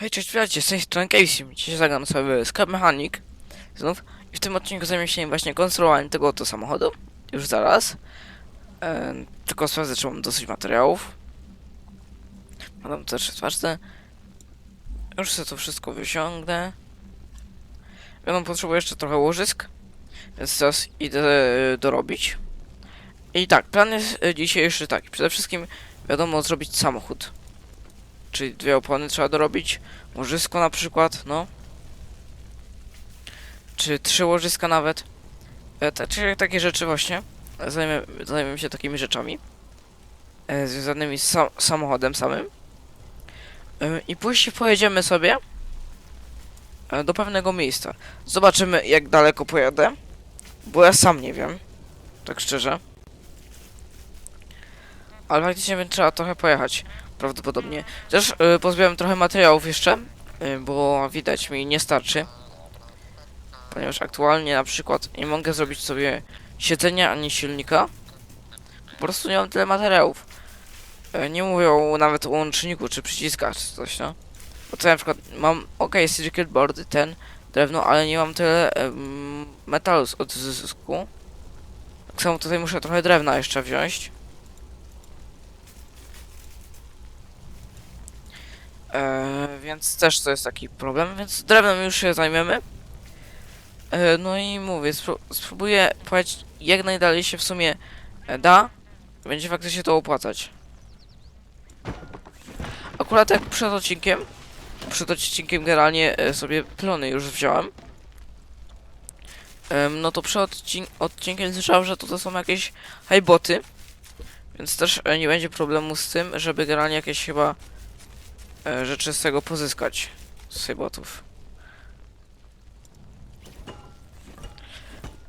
Hej, cześć, witajcie, z tej strony Casey. Dzisiaj zagram sobie Skrap Mechanic znów i w tym odcinku zajmę się właśnie konstruowaniem tego oto samochodu. Już zaraz. E, tylko sprawdzę, czy mam dosyć materiałów. Mam też jest ważne. Już sobie to wszystko wyciągnę. Będę potrzebuję jeszcze trochę łożysk, więc teraz idę e, dorobić. I tak, plan jest e, dzisiejszy taki. Przede wszystkim wiadomo zrobić samochód. Czyli dwie opony trzeba dorobić. Łożysko na przykład, no. Czy trzy łożyska nawet. E, ta, czyli takie rzeczy właśnie. Zajmę, zajmę się takimi rzeczami. E, związanymi z sam, samochodem samym. E, I później pojedziemy sobie e, do pewnego miejsca. Zobaczymy jak daleko pojadę. Bo ja sam nie wiem. Tak szczerze. Ale faktycznie trzeba trochę pojechać. Prawdopodobnie. Też y, pozbieram trochę materiałów jeszcze, y, bo widać mi nie starczy. Ponieważ aktualnie na przykład nie mogę zrobić sobie siedzenia ani silnika. Po prostu nie mam tyle materiałów. Y, nie mówią nawet o łączniku czy przyciskach czy coś, no. Bo to na przykład mam, ok, circuit boardy, ten, drewno, ale nie mam tyle ym, metalu z odzysku. Tak samo tutaj muszę trochę drewna jeszcze wziąć. E, więc też to jest taki problem, więc drewnem już się zajmiemy. E, no i mówię, spró spróbuję pojechać jak najdalej się w sumie e, da. Będzie faktycznie to opłacać. Akurat jak przed odcinkiem, przed odcinkiem generalnie e, sobie plony już wziąłem. Em, no to przed odcin odcinkiem słyszałem, że to są jakieś highboty. Więc też e, nie będzie problemu z tym, żeby generalnie jakieś chyba e, rzeczy z tego pozyskać. Z botów.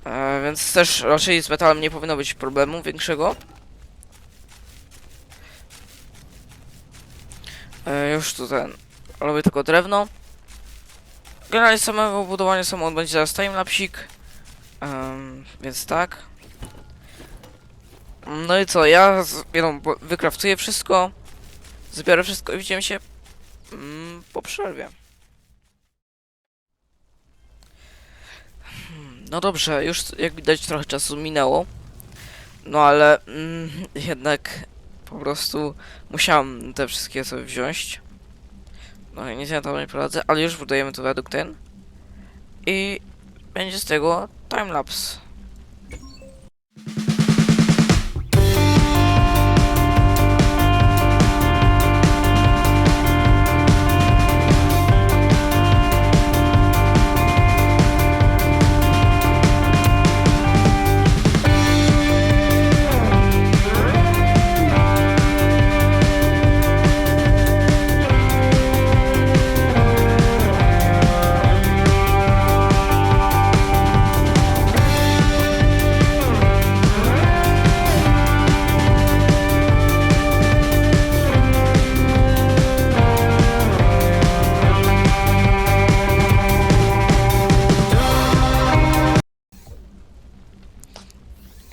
E, więc też raczej z metalem nie powinno być problemu większego. E, już tu ten. Robię tylko drewno. Generalnie samego budowania samochód będzie zaraz timelapsik. Um, więc tak. No i co, ja z- wiadomo, wykraftuję wszystko. Zbiorę wszystko i widzimy się Mm, po przerwie. Hmm, No dobrze, już jak widać trochę czasu minęło. No ale mm, jednak po prostu musiałem te wszystkie sobie wziąć. No i nic na to nie poradzę, ale już budujemy tu według ten. I będzie z tego timelapse.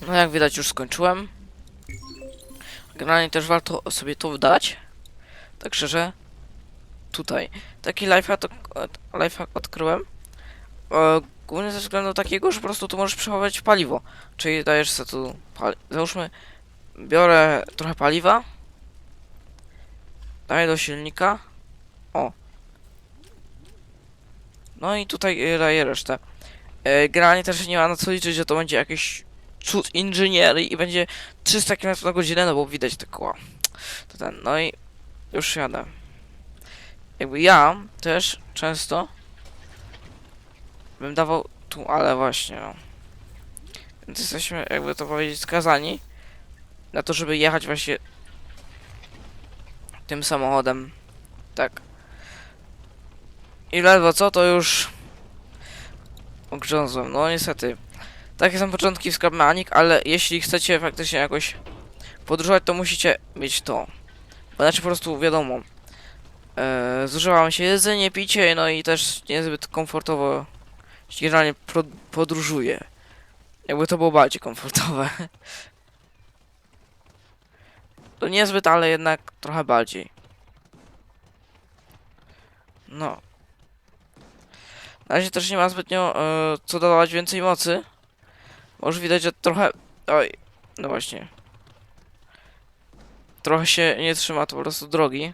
No jak widać już skończyłem. Generalnie też warto sobie to wdać. Tak szczerze. Tutaj. Taki lifehack, lifehack odkryłem. E, głównie ze względu takiego, że po prostu tu możesz przechowywać paliwo. Czyli dajesz sobie tu Załóżmy, biorę trochę paliwa. Daję do silnika. O. No i tutaj e, daję resztę. E, generalnie też nie ma na co liczyć, że to będzie jakieś cud inżynierii i będzie 300 km na godzinę, no bo widać te koła. To ten, no i już jadę. Jakby ja też często bym dawał tu, ale właśnie no. Więc jesteśmy, jakby to powiedzieć, skazani na to, żeby jechać właśnie tym samochodem. Tak. I ledwo co, to już ogrzązłem. No niestety. Takie są początki w Scrap ale jeśli chcecie faktycznie jakoś podróżować, to musicie mieć to. Bo znaczy po prostu wiadomo. E, zużywa się jedzenie, picie, no i też niezbyt komfortowo generalnie podróżuje. Jakby to było bardziej komfortowe. To niezbyt, ale jednak trochę bardziej. No. Na razie też nie ma zbytnio e, co dodawać więcej mocy. Może widać, że trochę... Oj, no właśnie. Trochę się nie trzyma to po prostu drogi.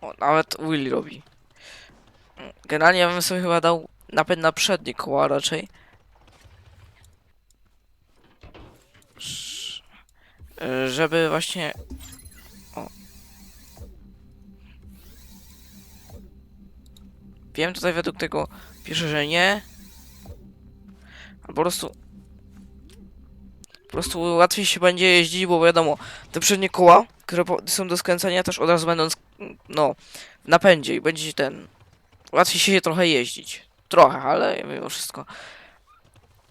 O, nawet Willy robi. Generalnie ja bym sobie chyba dał napęd na przednie koła raczej. Żeby właśnie... O. Wiem, tutaj według tego pisze, że nie. Po prostu... Po prostu łatwiej się będzie jeździć, bo wiadomo, te przednie koła, które są do skręcania też od razu będą, no, w napędzie i będzie ten... Łatwiej się trochę jeździć. Trochę, ale mimo wszystko.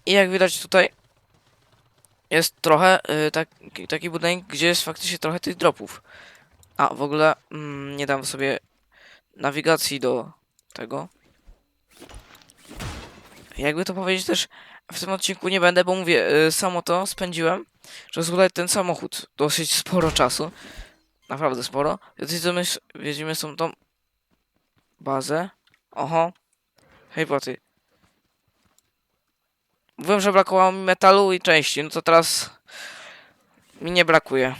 I jak widać tutaj jest trochę y, taki, taki budynek, gdzie jest faktycznie trochę tych dropów. A w ogóle mm, nie dam sobie nawigacji do tego. Jakby to powiedzieć też w tym odcinku nie będę, bo mówię, y, samo to spędziłem, że zbudać ten samochód dosyć sporo czasu. Naprawdę sporo. Więc jedziemy, jedziemy są tą bazę. Oho. Hej, boty. Mówiłem, że brakowało mi metalu i części, no to teraz mi nie brakuje.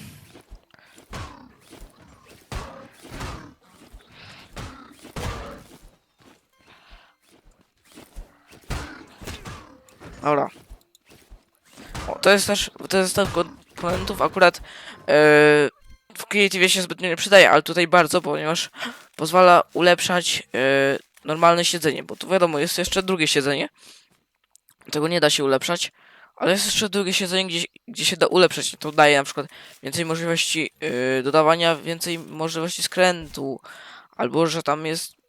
Dobra. To jest też, to jest tak komponentów akurat e, w Creative się zbytnio nie przydaje, ale tutaj bardzo, ponieważ pozwala ulepszać e, normalne siedzenie, bo tu wiadomo, jest jeszcze drugie siedzenie. Tego nie da się ulepszać, ale jest jeszcze drugie siedzenie, gdzie, gdzie się da ulepszać. To daje na przykład więcej możliwości yy, dodawania, więcej możliwości skrętu, albo że tam jest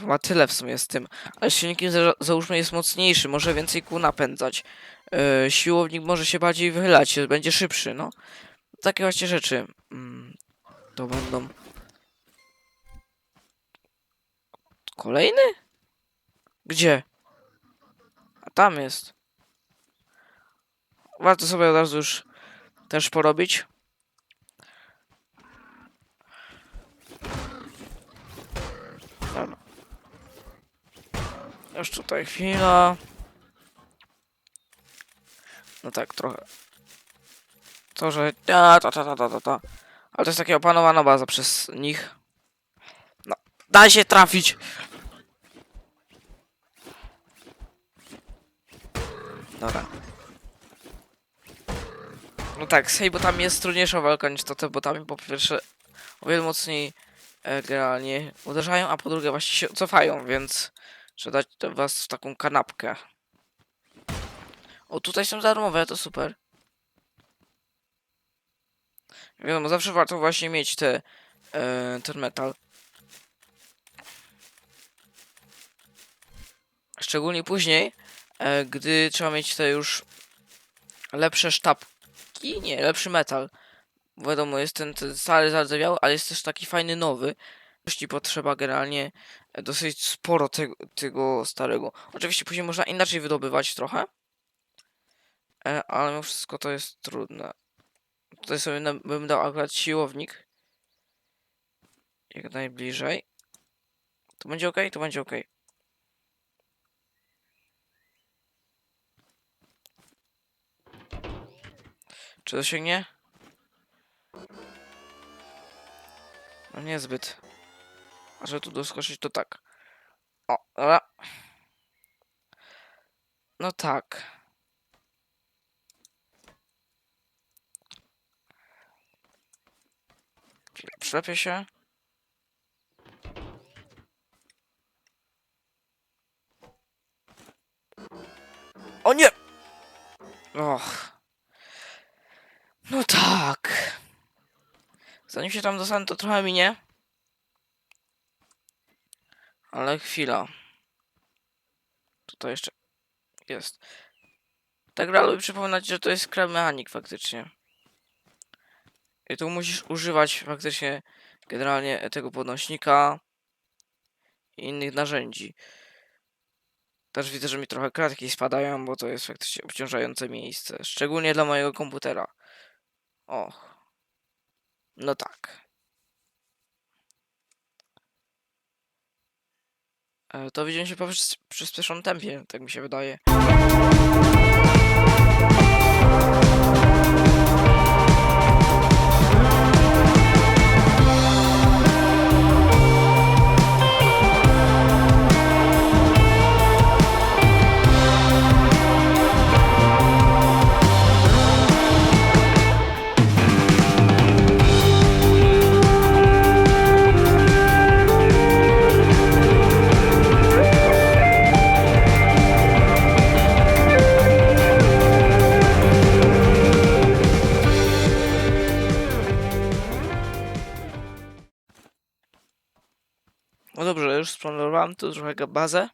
chyba tyle w sumie z tym. Ale silnikiem za, załóżmy jest mocniejszy, może więcej kół napędzać. Yy, siłownik może się bardziej wychylać, będzie szybszy, no. Takie właśnie rzeczy. Mm, to będą. Kolejny? Gdzie? A tam jest. Warto sobie od razu już też porobić. Już tutaj chwila. No tak, trochę. To, że... Ta, ta, ta, ta, ta, ta, ta. Ale to jest taka opanowana baza przez nich. No, da się trafić! Dobra. No tak, z botami jest trudniejsza walka niż to te botami, bo po pierwsze o wiele mocniej e, generalnie uderzają, a po drugie właśnie się cofają, więc trzeba dać was w taką kanapkę. O, tutaj są darmowe, to super. Wiadomo, zawsze warto właśnie mieć te, e, ten metal. Szczególnie później, e, gdy trzeba mieć te już lepsze sztabki, nie, lepszy metal. Wiadomo, jest ten, ten stary zardzewiały, ale jest też taki fajny nowy. Jeśli potrzeba generalnie e, dosyć sporo tego, tego starego. Oczywiście później można inaczej wydobywać trochę. E, ale mimo wszystko to jest trudne. Tutaj sobie bym dał akurat siłownik. Jak najbliżej. To będzie ok? To będzie ok. Czy dosięgnie? No niezbyt. A że tu doskoczyć to tak. O, dobra. No tak. Przylepię się. O nie! Och. No tak. Zanim się tam dostanę, to trochę minie. Ale chwila. Tutaj jeszcze jest. Ta gra lubi przypominać, że to jest krab mechanik faktycznie. I tu musisz używać faktycznie generalnie tego podnośnika i innych narzędzi. Też widzę, że mi trochę kratki spadają, bo to jest faktycznie obciążające miejsce. Szczególnie dla mojego komputera. Och. No tak. To widzimy się po przys- przyspieszonym tempie, tak mi się wydaje. Tu trochę bazę.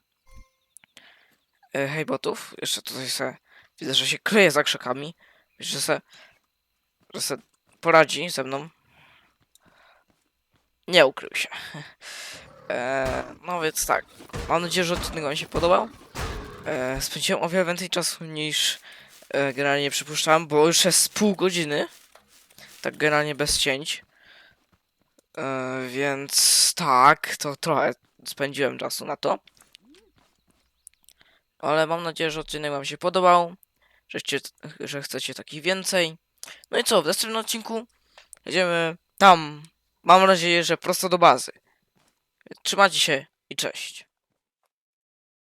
E, hej botów, jeszcze tutaj se widzę, że się kryje za krzakami. Że se, że se poradzi ze mną. Nie ukrył się. E, no więc tak, mam nadzieję, że odcinek wam się podobał. E, spędziłem o wiele więcej czasu niż e, generalnie przypuszczałem, bo już jest pół godziny. Tak generalnie bez cięć. E, więc tak, to trochę spędziłem czasu na to. Ale mam nadzieję, że odcinek Wam się podobał, że, że chcecie takich więcej. No i co, w następnym odcinku jedziemy tam, mam nadzieję, że prosto do bazy. Trzymajcie się i cześć.